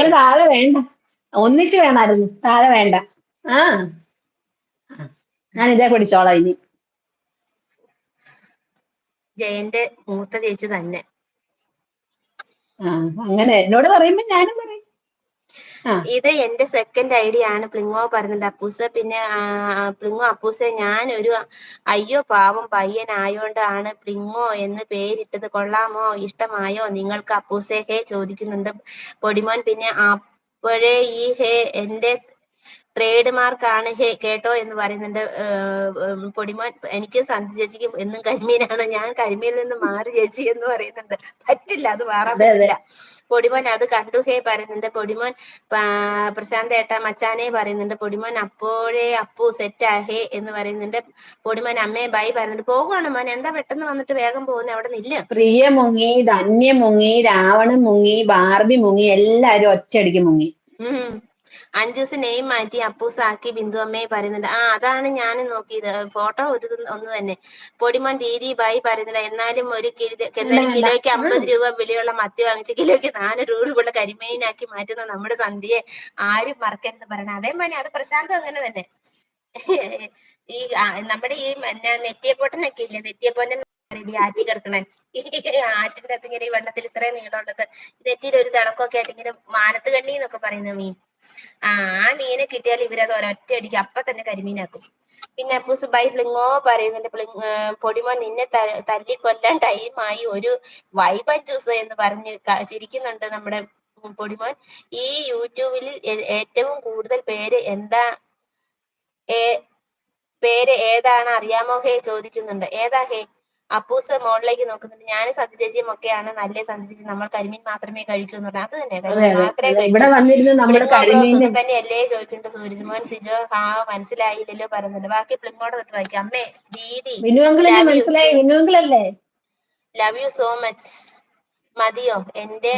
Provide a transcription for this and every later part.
അങ്ങനെ താഴെ വേണ്ട. ഒന്നിച്ച് വേണമായിരുന്നു. താഴെ വേണ്ട. ആ. ഞാൻ ഇതേ പിടിച്ചോളാം ഇനി. ജയന്റെ മൂത്ത ചേച്ചി തന്നെ. ആ അങ്ങനെ എന്നോട് പറയുമ്പോ ഞാനും ഇത് എന്റെ സെക്കൻഡ് ഐഡിയ ആണ്. പ്ലിങ്ങോ പറഞ്ഞത് അപ്പൂസ. പിന്നെ പ്ലിങ്ങോ അപ്പൂസ ഞാൻ ഒരു അയ്യോ പാവം പയ്യനായോണ്ടാണ് പ്ലിങ്ങോ എന്ന് പേരിട്ടത്. കൊള്ളാമോ? ഇഷ്ടമായോ? നിങ്ങൾക്ക് അപ്പൂസെ ഹേ ചോദിക്കുന്നുണ്ട്. പൊടിമോൻ പിന്നെ അപ്പോഴേ ഈ ഹേ എന്റെ ട്രേഡ് മാർക്കാണ് ഹേ കേട്ടോ എന്ന് പറയുന്നുണ്ട്. പൊടിമോൻ എനിക്ക് സന്ധി ചേച്ചിക്കും എന്നും കരിമീനാണ്. ഞാൻ കരിമീനിൽ നിന്ന് മാറി ചേച്ചി എന്ന് പറയുന്നുണ്ട്. പറ്റില്ല അത് മാറാൻ. പറ്റില്ല. പൊടിമോൻ അത് കണ്ടു ഹേ പറയുന്നുണ്ട്. പൊടിമോൻ പ്രശാന്ത് ഏട്ട മച്ചാനെ പറയുന്നുണ്ട്. പൊടിമോൻ അപ്പോഴേ അപ്പു സെറ്റ് ആഹേ എന്ന് പറയുന്നുണ്ട്. പൊടിമോൻ അമ്മേ ബൈ പറയുന്നുണ്ട്. പോകുവാണ് മോൻ. എന്താ പെട്ടെന്ന് വന്നിട്ട് വേഗം പോകുന്നേ? അവിടെ നില്ല. പ്രിയ മുങ്ങി ധന്യ മുങ്ങി രാവണ മുങ്ങി ബാർബി മുങ്ങി എല്ലാരും ഒറ്റയടിക്ക് മുങ്ങി. ഉം. അഞ്ചു ദിവസം നെയിം മാറ്റി അപ്പൂസാക്കി ബിന്ദു അമ്മയെ പറയുന്നുണ്ട്. ആ അതാണ് ഞാൻ നോക്കിയത്. ഫോട്ടോ ഒരു ഒന്ന് തന്നെ. പൊടിമോൻ രീതി ബൈ പറയുന്നില്ല. എന്നാലും ഒരു കിലോ കിലോയ്ക്ക് അമ്പത് രൂപ വിലയുള്ള മത്തി വാങ്ങിച്ച് കിലോയ്ക്ക് നാനൂറ് രൂപയുള്ള കരിമീനാക്കി മാറ്റുന്ന നമ്മുടെ സന്ധ്യയെ ആരും മറക്കരുത് പറയണം. അതേമാതിരി അത് പ്രശാന്തം അങ്ങനെ തന്നെ. ഈ നമ്മുടെ ഈ നെറ്റിയപ്പോട്ടനൊക്കെ നെറ്റിയപ്പൊട്ടനൊക്കെ ഇല്ലേ? നെറ്റിയപ്പോട്ടൻ ഈ ആറ്റി കിടക്കണേ. ആറ്റിന്റെ അകത്ത് ഇങ്ങനെ ഈ വെള്ളത്തിൽ ഇത്രയും നീളമുള്ളത്. നെറ്റിയിൽ ഒരു തിളക്കമൊക്കെ ആയിട്ട് ഇങ്ങനെ മാനത്ത് കണ്ണി എന്നൊക്കെ പറയുന്ന മീൻ. ആ മീനെ കിട്ടിയാൽ ഇവരത് ഒരൊറ്റ അടിക്ക് അപ്പൊ തന്നെ കരിമീനാക്കും. പിന്നെ അപ്പൂസ് ബൈ പ്ലിങ്ങോ പറയുന്നുണ്ട് ഏ, പൊടിമോൻ നിന്നെ തല്ലി കൊല്ലാൻ ടൈമായി ഒരു വൈബൻ ജ്യൂസ് എന്ന് പറഞ്ഞ് ചിരിക്കുന്നുണ്ട് നമ്മുടെ പൊടിമോൻ. ഈ യൂട്യൂബിൽ ഏറ്റവും കൂടുതൽ പേര് എന്താ പേര് ഏതാണ് അറിയാമോ ഹേ ചോദിക്കുന്നുണ്ട്. ഏതാ ഹേ? അപ്പൂസ് മോളിലേക്ക് നോക്കുന്നുണ്ട്. ഞാൻ സന്ധി ചേച്ചിയും ഒക്കെയാണ്. നല്ല സന്ധി ചേച്ചി നമ്മൾ കരിമീൻ മാത്രമേ കഴിക്കൂ എന്ന് പറഞ്ഞാൽ അത് തന്നെ മാത്രമേ തന്നെയല്ലേ ചോദിക്കുന്നുണ്ട് സൂരജ്മോൻ സിജോ ആ മനസ്സിലായില്ലല്ലോ പറയുന്നുണ്ട്. ബാക്കി പ്ലിങ്ങോട് തൊട്ട് വായിക്കാം. അമ്മേ ദീദി ലവ് യു സോ മച്ച് മതിയോ? എന്റെ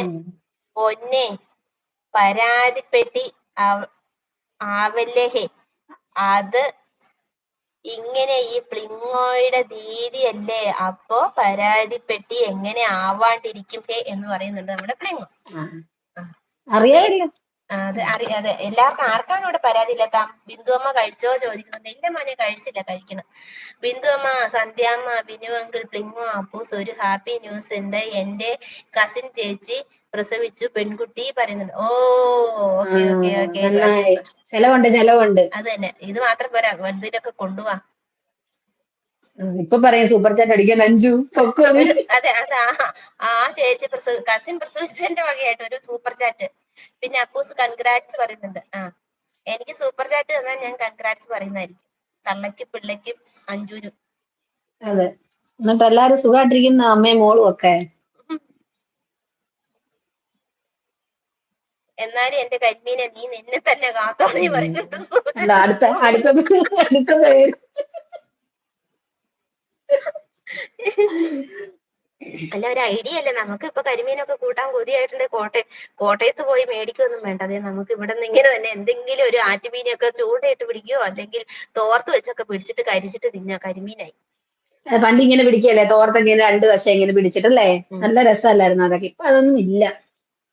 പൊന്നെ പരാതിപ്പെട്ടി ആവല്ലേ അത് ഇങ്ങനെ ഈ പ്ലിങ്ങോയുടെ അല്ലേ? അപ്പോ പരാതിപ്പെട്ടി എങ്ങനെ ആവാണ്ടിരിക്കും ഹേ എന്ന് പറയുന്നുണ്ട് നമ്മുടെ പ്ലിങ്ങോ. അറിയാമല്ലോ അത് അറി അതെ എല്ലാവർക്കും ആർക്കാണ് ഇവിടെ പരാതി ഇല്ലാത്ത? ബിന്ദു അമ്മ കഴിച്ചോ ചോദിക്കുന്നുണ്ട്. എന്റെ മോനെ കഴിച്ചില്ല കഴിക്കണം. ബിന്ദു അമ്മ സന്ധ്യാമ്മ ബിനു അങ്കിൾ പ്ലിങ്ങോ അപ്പൂസ് ഒരു ഹാപ്പി ന്യൂസ് ഉണ്ട്. എന്റെ കസിൻ ചേച്ചി പ്രസവിച്ചു പെൺകുട്ടി പറയുന്നുണ്ട്. ഓ ഓക്കെ ഓക്കെ ഓക്കെ. ചെലവുണ്ട് ചെലവുണ്ട്. അത് തന്നെ. ഇത് മാത്രം പോരാ. വലുതിലൊക്കെ കൊണ്ടുപോവാ ഇപ്പൊ പറയാം സൂപ്പർ ചാറ്റ് അടിക്കാൻ അഞ്ചു. അതെ അതാ ആ ആ ചേച്ചി പ്രസവ കസിൻ പ്രസവിച്ചതിന്റെ വകയായിട്ട് ഒരു സൂപ്പർ ചാറ്റ്. പിന്നെ അപ്പൂസ് കൺഗ്രാറ്റ്സ് പറയുന്നുണ്ട്. ആ എനിക്ക് സൂപ്പർ ചാറ്റ് തന്നാൽ ഞാൻ കൺഗ്രാറ്റ്സ് പറയുന്നതായിരിക്കും. തള്ളയ്ക്കും പിള്ളയ്ക്കും അഞ്ചൂരും അതെ. എന്നിട്ട് എല്ലാരും സുഖമായിട്ടിരിക്കുന്ന അമ്മയും മോളും ഒക്കെ. എന്നാലും എന്റെ കരിമീനെ നീ നിന്നെ തന്നെ കാത്തോളി പറയുന്നുണ്ട് അടുത്ത അടുത്ത അല്ല ഒരു ഐഡിയ അല്ലേ? നമുക്ക് ഇപ്പൊ കരിമീനൊക്കെ കൂട്ടാൻ കൊതിയായിട്ടുണ്ട്. കോട്ടയം കോട്ടയത്ത് പോയി മേടിക്കൊന്നും വേണ്ട. അതെ നമുക്ക് ഇവിടെ നിന്ന് ഇങ്ങനെ തന്നെ എന്തെങ്കിലും ഒരു ആറ്റുമീനൊക്കെ ചൂണ്ടയിട്ട് പിടിക്കുകയോ അല്ലെങ്കിൽ തോർത്ത് വെച്ചൊക്കെ പിടിച്ചിട്ട് കരിച്ചിട്ട് തിന്നാ. കരിമീനായി. പണ്ട് ഇങ്ങനെ പിടിക്കല്ലേ തോർത്ത് ഇങ്ങനെ രണ്ട് വശം ഇങ്ങനെ പിടിച്ചിട്ടല്ലേ. നല്ല രസമല്ലായിരുന്നു അതൊക്കെ. ഇപ്പൊ അതൊന്നും ഇല്ല.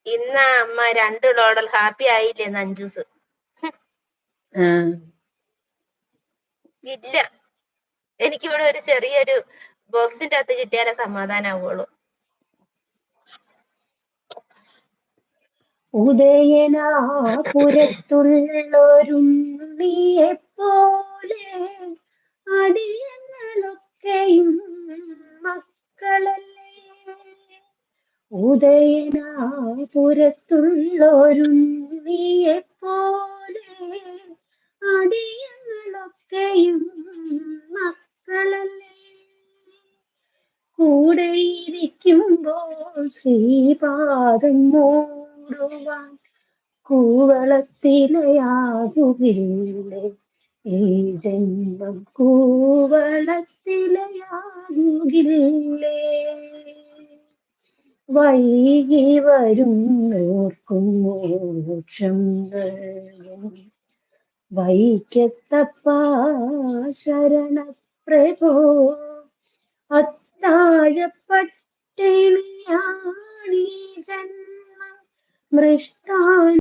ഇന്ന അമ്മ രണ്ട് ലോഡൽ ഹാപ്പി ആയില്ലേ നഞ്ചൂസ്. ഇല്ല. എനിക്കിവിടെ ഒരു ചെറിയൊരു ബോക്സിന്റെ അകത്ത് കിട്ടിയാലേ സമാധാനാവുള്ളൂ. ഉദയനാപുരത്തുള്ളൊരും നീയെപ്പോലെ അടിയങ്ങളൊക്കെയും മക്കളല്ലേ? ഉദയനാപുരത്തുള്ളൊരും നീയെപ്പോലെ അടിയങ്ങളൊക്കെയും മക്കളല്ലേ? കൂടെയിരിക്കുമ്പോൾ ശ്രീപാദം മൂടുവാൻ കൂവളത്തിലയാകുകയില്ലേ ഈ ജന്മം കൂവളത്തിലയാകുകില്ലേ? വൈകി വരും ഓർക്കും മോക്ഷം വൈക്കത്തപ്പ ശരണപ്രഭോ അത്താഴപ്പട്ടിണിയാണീ ജന്മ. മൃഷ്ടാൻ